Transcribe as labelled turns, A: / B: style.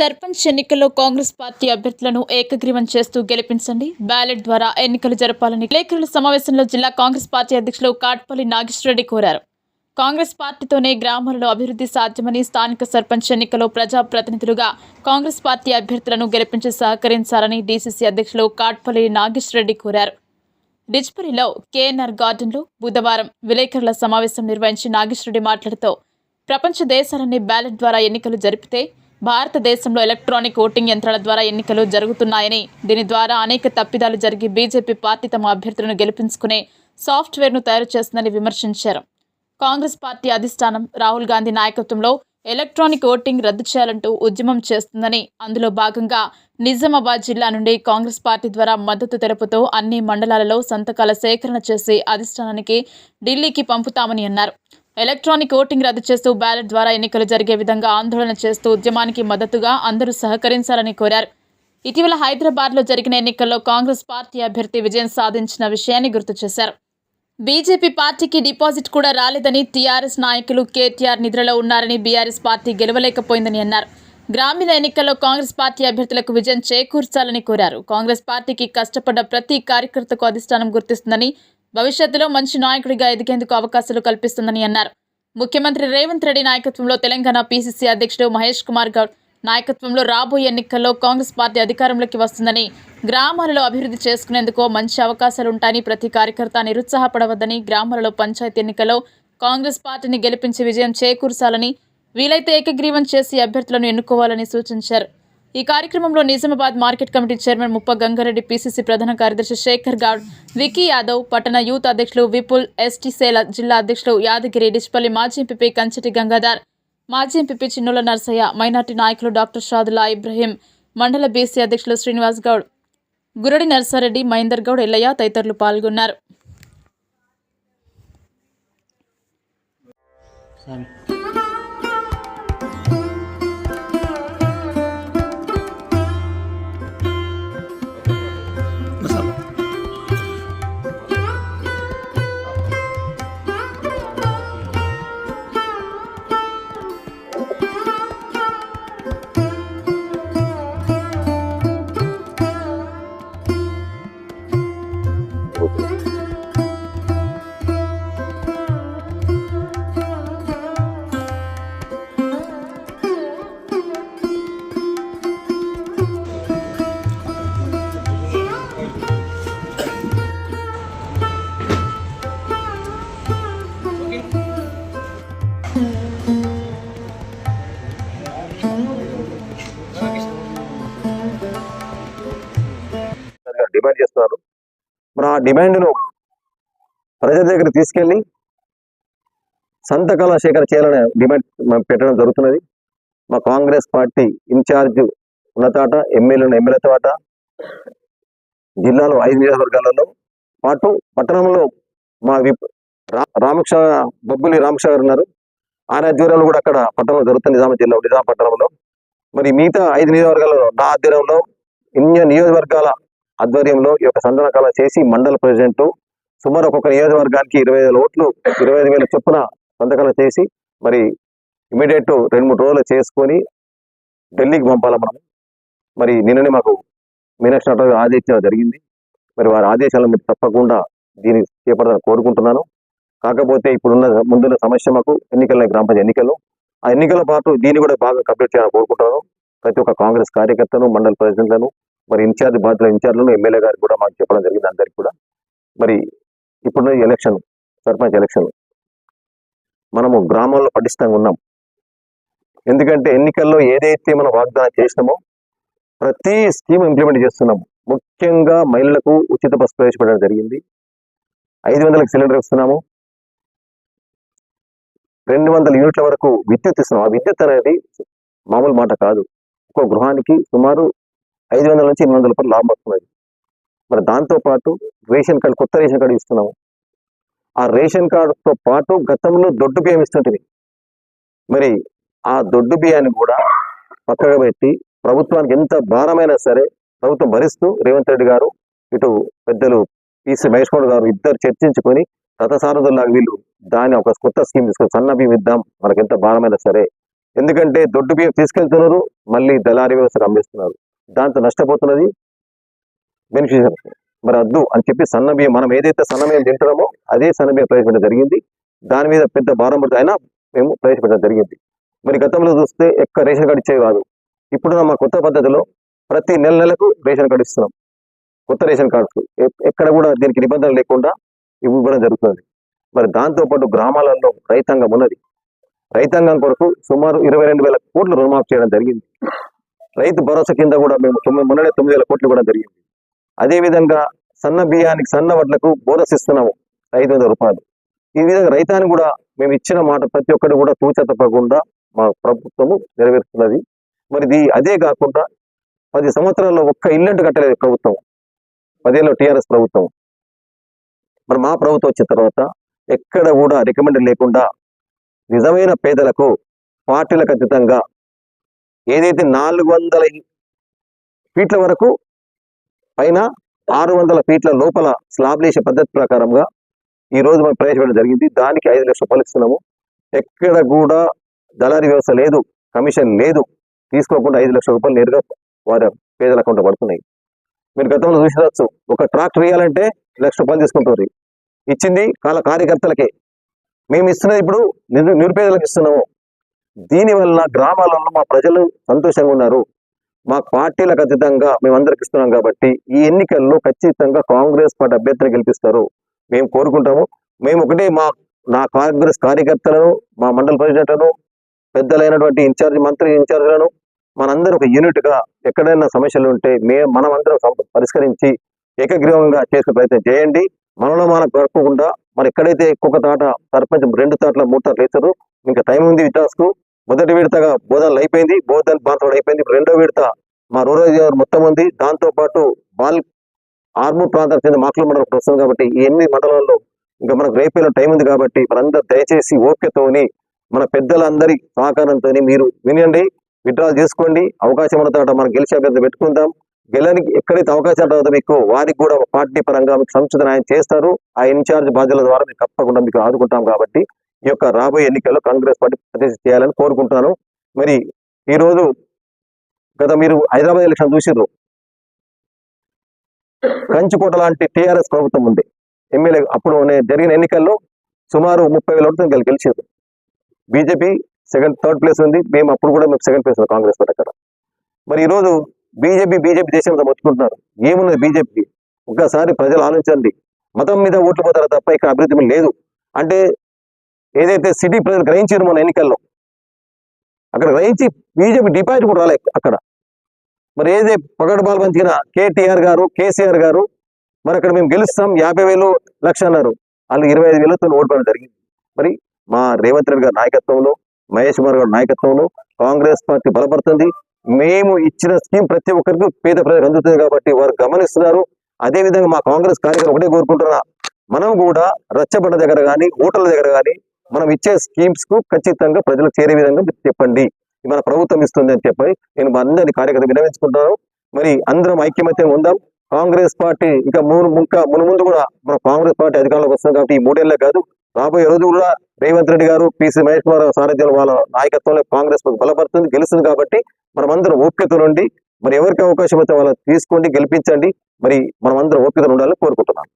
A: సర్పంచ్ ఎన్నికల్లో కాంగ్రెస్ పార్టీ అభ్యర్థులను ఏకగ్రీవం చేస్తూ గెలిపించండి. బ్యాలెట్ ద్వారా ఎన్నికలు జరపాలని విలేకరుల సమావేశంలో జిల్లా కాంగ్రెస్ పార్టీ అధ్యక్షులు కాట్పల్లి నాగేశ్వరరెడ్డి కోరారు. కాంగ్రెస్ పార్టీతోనే గ్రామాలలో అభివృద్ధి సాధ్యమని స్థానిక సర్పంచ్ ఎన్నికల్లో ప్రజాప్రతినిధులుగా కాంగ్రెస్ పార్టీ అభ్యర్థులను గెలిపించి సహకరించాలని డీసీసీ అధ్యక్షులు కాట్పల్లి నాగేశ్వరరెడ్డి కోరారు. రిజ్పురిలో కేఎన్ఆర్ గార్డెన్లో బుధవారం విలేకరుల సమావేశం నిర్వహించి నాగేశ్వరరెడ్డి మాట్లాడుతూ ప్రపంచ దేశాలన్నీ బ్యాలెట్ ద్వారా ఎన్నికలు జరిపితే భారతదేశంలో ఎలక్ట్రానిక్ ఓటింగ్ యంత్రాల ద్వారా ఎన్నికలు జరుగుతున్నాయని దీని ద్వారా అనేక తప్పిదాలు జరిగి బీజేపీ పార్టీ తమ అభ్యర్థులను గెలిపించుకునే సాఫ్ట్వేర్ను తయారు చేస్తుందని విమర్శించారు. కాంగ్రెస్ పార్టీ అధిష్టానం రాహుల్ గాంధీ నాయకత్వంలో ఎలక్ట్రానిక్ ఓటింగ్ రద్దు చేయాలంటూ ఉద్యమం చేస్తుందని అందులో భాగంగా నిజామాబాద్ జిల్లా నుండి కాంగ్రెస్ పార్టీ ద్వారా మద్దతు తెలుపుతూ అన్ని మండలాలలో సంతకాల సేకరణ చేసి అధిష్టానానికి ఢిల్లీకి పంపుతామని అన్నారు. ఎలక్ట్రానిక్ ఓటింగ్ రద్దు చేస్తూ బ్యాలెట్ ద్వారా ఎన్నికలు జరిగే విధంగా ఆందోళన చేస్తూ ఉద్యమానికి మద్దతుగా అందరూ సహకరించాలని కోరారు. ఇటీవల హైదరాబాద్లో జరిగిన ఎన్నికల్లో కాంగ్రెస్ పార్టీ అభ్యర్థి విజయం సాధించిన విషయాన్ని గుర్తు చేశారు. బీజేపీ పార్టీకి డిపాజిట్ కూడా రాలేదని టీఆర్ఎస్ నాయకులు కేటీఆర్ నిద్రలో ఉన్నారని బీఆర్ఎస్ పార్టీ గెలవలేకపోయిందని అన్నారు. గ్రామీణ ఎన్నికల్లో కాంగ్రెస్ పార్టీ అభ్యర్థులకు విజయం చేకూర్చాలని కోరారు. కాంగ్రెస్ పార్టీకి కష్టపడ్డ ప్రతి కార్యకర్తకు అధిష్టానం గుర్తిస్తుందని భవిష్యత్తులో మంచి నాయకుడిగా ఎదిగేందుకు అవకాశాలు కల్పిస్తుందని అన్నారు. ముఖ్యమంత్రి రేవంత్ రెడ్డి నాయకత్వంలో తెలంగాణ పీసీసీ అధ్యక్షుడు మహేష్ కుమార్ గౌడ్ నాయకత్వంలో రాబోయే ఎన్నికల్లో కాంగ్రెస్ పార్టీ అధికారంలోకి వస్తుందని గ్రామాలలో అభివృద్ధి చేసుకునేందుకు మంచి అవకాశాలు ఉంటాయని ప్రతి కార్యకర్త నిరుత్సాహపడవద్దని గ్రామాలలో పంచాయతీ ఎన్నికల్లో కాంగ్రెస్ పార్టీని గెలిపించి విజయం చేకూర్చాలని వీలైతే ఏకగ్రీవం చేసి అభ్యర్థులను ఎన్నుకోవాలని సూచించారు. ఈ కార్యక్రమంలో నిజామాబాద్ మార్కెట్ కమిటీ చైర్మన్ ముప్ప గంగారెడ్డి పీసీసీ ప్రధాన కార్యదర్శి శేఖర్ గౌడ్ వికీ యాదవ్ పట్టణ యూత్ అధ్యక్షులు విపుల్ ఎస్టీ సేల జిల్లా అధ్యక్షులు యాదగిరి డిష్పల్లి మాజీ ఎంపీ కంచటి గంగాధర్ మాజీ ఎంపీ చిన్నుల నర్సయ్య మైనార్టీ నాయకులు డాక్టర్ షాదుల్లా ఇబ్రహీం మండల బీసీ అధ్యక్షులు శ్రీనివాస్ గౌడ్ గురడి నర్సారెడ్డి మహేందర్ గౌడ్ ఎల్లయ్య తదితరులు పాల్గొన్నారు.
B: స్వామి
C: డిమాండ్ చేస్తున్నారు. మరి ఆ డిమాండ్ను ప్రజల దగ్గర తీసుకెళ్ళి సంతకాల సేకరణ చేయాలనే డిమాండ్ పెట్టడం జరుగుతున్నది. మా కాంగ్రెస్ పార్టీ ఇన్ఛార్జ్ ఉన్నతాట ఎమ్మెల్యేలను ఎమ్మెల్యే తాట జిల్లాలో ఐదు నియోజకవర్గాలలో పాటు పట్టణంలో మా రామకృష్ణ బొబ్బులి రామకృష్ణ గారు ఉన్నారు. ఆయన ఆధ్వర్యంలో కూడా అక్కడ పట్టణంలో జరుగుతుంది నిజాం జిల్లా నిజాం పట్టణంలో. మరి మిగతా ఐదు నియోజకవర్గాలలో నా ఆధ్వర్యంలో ఇన్ని నియోజకవర్గాల ఆధ్వర్యంలో ఈ యొక్క సందనకాల చేసి మండల ప్రెసిడెంట్ సుమారు ఒక్కొక్క నియోజకవర్గానికి ఇరవై వేల ఓట్లు ఇరవై ఐదు వేల చొప్పున సంతకాలు చేసి మరి ఇమీడియట్ రెండు మూడు రోజులు చేసుకొని ఢిల్లీకి పంపాలి మనం? మరి నిన్ననే మాకు మీనాక్షి నటరాజు ఆదేశించడం జరిగింది. మరి వారి ఆదేశాలను మీరు తప్పకుండా దీన్ని చేపడదని కోరుకుంటున్నాను. కాకపోతే ఇప్పుడున్న ముందున్న సమస్య మాకు ఎన్నికల గ్రామ పంచాయతీ ఎన్నికలు. ఆ ఎన్నికల పాటు దీన్ని కూడా బాగా కంప్లీట్ చేయాలని కోరుకుంటాను. ప్రతి ఒక్క కాంగ్రెస్ కార్యకర్తను మండల ప్రెసిడెంట్లను మరి ఇన్ఛార్జ్ బాధ్యుల ఇన్ఛార్జ్లను ఎమ్మెల్యే గారికి కూడా మాకు చెప్పడం జరిగింది అందరికి కూడా. మరి ఇప్పుడున్న ఎలక్షన్ సర్పంచ్ ఎలక్షన్. మనము గ్రామాల్లో పటిష్టంగా ఉన్నాం. ఎందుకంటే ఎన్నికల్లో ఏదైతే మనం వాగ్దానం చేసినామో ప్రతి స్కీమ్ ఇంప్లిమెంట్ చేస్తున్నాము ముఖ్యంగా మహిళలకు ఉచిత బస్సు ప్రవేశపెట్టడం జరిగింది. ఐదు వందలకు సిలిండర్ ఇస్తున్నాము. రెండు వందల యూనిట్ల వరకు విద్యుత్ ఇస్తున్నాం. ఆ విద్యుత్ అనేది మామూలు మాట కాదు. ఒక గృహానికి సుమారు ఐదు వందల నుంచి ఎనిమిది వందల రూపాయలు లాభం వస్తున్నది మరి దాంతో పాటు రేషన్ కార్డు కొత్త రేషన్ కార్డు ఇస్తున్నాము. ఆ రేషన్ కార్డుతో పాటు గతంలో దొడ్డు బియ్యం ఇస్తుంటుంది మరి ఆ దొడ్డు బియ్యాన్ని కూడా పక్కగా పెట్టి ప్రభుత్వానికి ఎంత భారమైనా సరే ప్రభుత్వం భరిస్తూ రేవంత్ రెడ్డి గారు ఇటు పెద్దలు పిసి మహేష్ గారు ఇద్దరు చర్చించుకొని రథసారథుల్లాగా వీళ్ళు దాన్ని ఒక కొత్త స్కీమ్ తీసుకొని సన్న బియ్యం ఇద్దాం. మనకి ఎంత భారమైనా సరే. ఎందుకంటే దొడ్డు బియ్యం తీసుకెళ్తున్నారు మళ్ళీ దళారీ వ్యవస్థకు అమ్మేస్తున్నారు. దాంతో నష్టపోతున్నది బెనిఫిషియర్ మరి అద్దు అని చెప్పి సన్న బియ్యం మనం ఏదైతే సన్న బియ్యం తింటున్నామో అదే సన్న బియ్యం ప్రవేశపెట్టడం జరిగింది. దాని మీద పెద్ద భారం పడుతుంది అయినా మేము ప్రవేశపెట్టడం జరిగింది. మరి గతంలో చూస్తే ఎక్క రేషన్ కార్డు ఇచ్చేవి కాదు. ఇప్పుడు మా కొత్త పద్ధతిలో ప్రతి నెల నెలకు రేషన్ కార్డు ఇస్తున్నాం. కొత్త రేషన్ కార్డు ఎక్కడ కూడా దీనికి నిబంధనలు లేకుండా ఇవ్వడం జరుగుతుంది. మరి దాంతో పాటు గ్రామాలలో రైతాంగం ఉన్నది. రైతాంగం కొరకు సుమారు ఇరవై రెండు వేల కోట్లు రుణమాఫీ చేయడం జరిగింది. రైతు భరోసా కింద కూడా మేము తొమ్మిది మొన్ననే తొమ్మిది వేల కోట్లు కూడా జరిగింది. అదే విధంగా సన్న బియ్యానికి సన్న వడ్లకు బోనస్ ఇస్తున్నాము ఐదు వందల రూపాయలు. ఈ విధంగా రైతానికి కూడా మేము ఇచ్చిన మాట ప్రతి ఒక్కటి కూడా తూచ తప్పకుండా మా ప్రభుత్వము నెరవేరుస్తున్నది. మరి ఇది అదే కాకుండా పది సంవత్సరాల్లో ఒక్క ఇల్లంటు కట్టలేదు ప్రభుత్వం. పదేళ్ళు టీఆర్ఎస్ ప్రభుత్వం. మరి మా ప్రభుత్వం వచ్చిన తర్వాత ఎక్కడ కూడా రికమెండ్ లేకుండా నిజమైన పేదలకు పార్టీలకు అతీతంగా ఏదైతే నాలుగు వందల ఫీట్ల వరకు పైన ఆరు వందల ఫీట్ల లోపల స్లాబ్లేసే పద్ధతి ప్రకారంగా ఈ రోజు మనం ప్రవేశపెట్టడం జరిగింది. దానికి ఐదు లక్షల రూపాయలు ఇస్తున్నాము ఎక్కడ కూడా దళారీ వ్యవస్థ లేదు కమిషన్ లేదు. తీసుకోకుండా ఐదు లక్షల రూపాయలు నేరుగా వారి పేదల అకౌంట్లో పడుతున్నాయి. మీరు గతంలో చూసినచ్చు ఒక ట్రాక్టర్ వేయాలంటే లక్ష రూపాయలు తీసుకుంటారు. ఇచ్చింది కాల కార్యకర్తలకే. మేము ఇస్తున్నది ఇప్పుడు నిరు నిరుపేదలకు ఇస్తున్నాము. దీనివల్ల గ్రామాలలో మా ప్రజలు సంతోషంగా ఉన్నారు. మా పార్టీలకు అతీతంగా మేము అందరికి ఇస్తున్నాం కాబట్టి ఈ ఎన్నికల్లో ఖచ్చితంగా కాంగ్రెస్ పార్టీ అభ్యర్థిని గెలిపిస్తారు. మేము కోరుకుంటాము. మేము ఒకటే మా నా కాంగ్రెస్ కార్యకర్తలను మా మండల ప్రెసిడెంట్లను పెద్దలైనటువంటి ఇన్ఛార్జ్ మంత్రి ఇన్ఛార్జ్లను మనందరం ఒక యూనిట్గా ఎక్కడైనా సమస్యలు ఉంటే మే మనమందరం పరిష్కరించి ఏకగ్రీవంగా చేసే ప్రయత్నం చేయండి. మనలో మన కలుపుకుండా మరి ఎక్కడైతే ఒక్కొక్క తాట సర్పంచ్ రెండు తాట్ల మూడు తాటలు వేస్తారు ఇంకా టైం ఉంది విటాస్కు మొదటి విడతగా బోధనలు అయిపోయింది బోధనలు బాన్సోడ్ అయిపోయింది. రెండో విడత మా రూరల్ ఏరియా మొత్తం ఉంది. దాంతో పాటు బాల్ ఆర్మూర్ ప్రాంతానికి చెందిన మాకుల మండలం వస్తుంది కాబట్టి ఈ ఎనిమిది మండలాల్లో ఇంకా మనకు రేపేలో టైం ఉంది కాబట్టి మనందరూ దయచేసి ఓపికతోని మన పెద్దలందరి సహకారంతో మీరు వినండి విత్డ్రా చేసుకోండి. అవకాశం ఉన్న తర్వాత మనం గెలిచే అభ్యర్థి పెట్టుకుందాం. గెలనికి ఎక్కడైతే అవకాశం ఉంటుందో మీకు వారికి కూడా పార్టీ పరంగా మీకు సంస్థ ఆయన చేస్తారు. ఆ ఇన్ఛార్జ్ బాధ్యుల ద్వారా మీకు తప్పకుండా మీకు ఆదుకుంటాం కాబట్టి ఈ యొక్క రాబోయే ఎన్నికల్లో కాంగ్రెస్ పార్టీ ప్రతి చేయాలని కోరుకుంటున్నాను. మరి ఈ రోజు గత మీరు హైదరాబాద్ ఎలక్షన్ చూసిర్రు. కంచుకోట లాంటి టీఆర్ఎస్ ప్రభుత్వం ఉంది. ఎమ్మెల్యే అప్పుడు జరిగిన ఎన్నికల్లో సుమారు ముప్పై వేల ఓట్లతో గెలిచారు బీజేపీ సెకండ్ థర్డ్ ప్లేస్ ఉంది. మేము అప్పుడు కూడా మేము సెకండ్ ప్లేస్ ఉంది కాంగ్రెస్ పార్టీ అక్కడ. మరి ఈరోజు బీజేపీ బీజేపీ దేశంలో మొత్తుకుంటున్నారు ఏమున్నది బీజేపీ? ఒక్కసారి ప్రజలు ఆలోచించండి. మతం మీద ఓట్లు పోతారు తప్ప ఇక్కడ అభివృద్ధి లేదు. అంటే ఏదైతే సిటీ ప్రజలు గ్రహించారు మన ఎన్నికల్లో అక్కడ గ్రహించి బీజేపీ డిపాజిట్ కూడా రాలే అక్కడ. మరి ఏదే పగడు బాల్ పంచిన కేటీఆర్ గారు కేసీఆర్ గారు మరి అక్కడ మేము గెలుస్తాం యాభై వేలు లక్ష అన్నారు. వాళ్ళు ఇరవై ఐదు వేలతో ఓడిపోవడం జరిగింది. మరి మా రేవంత్ రెడ్డి గారి నాయకత్వంలో మహేష్ కుమార్ గారి నాయకత్వంలో కాంగ్రెస్ పార్టీ బలపడుతుంది. మేము ఇచ్చిన స్కీమ్ ప్రతి ఒక్కరికి పేద ప్రజలకు అందుతుంది కాబట్టి వారు గమనిస్తున్నారు. అదే విధంగా మా కాంగ్రెస్ కార్యకర్త ఒకటే కోరుకుంటున్నా. మనం కూడా రచ్చబండ దగ్గర కానీ హోటల్ దగ్గర కానీ మనం ఇచ్చే స్కీమ్స్కు ఖచ్చితంగా ప్రజలకు చేరే విధంగా చెప్పండి. మన ప్రభుత్వం ఇస్తుంది అని చెప్పి నేను అందరినీ కార్యకర్త వినవించుకుంటున్నాను మరి అందరం ఐక్యమత్యం ఉందాం కాంగ్రెస్ పార్టీ ఇంకా మూడు ఇంకా మును ముందు కూడా మన కాంగ్రెస్ పార్టీ అధికారంలోకి వస్తుంది కాబట్టి ఈ మూడేళ్ళే కాదు. రాబోయే రోజు కూడా రేవంత్ రెడ్డి గారు పిసి మహేష్ కుమార్ సారథ్యంలో వాళ్ళ నాయకత్వంలో కాంగ్రెస్ బలపడుతుంది గెలుస్తుంది కాబట్టి మనమందరం ఓపికతో నుండి మరి ఎవరికి అవకాశం అయితే వాళ్ళని తీసుకోండి గెలిపించండి మరి మనమందరం ఓపికతో ఉండాలని కోరుకుంటున్నాను.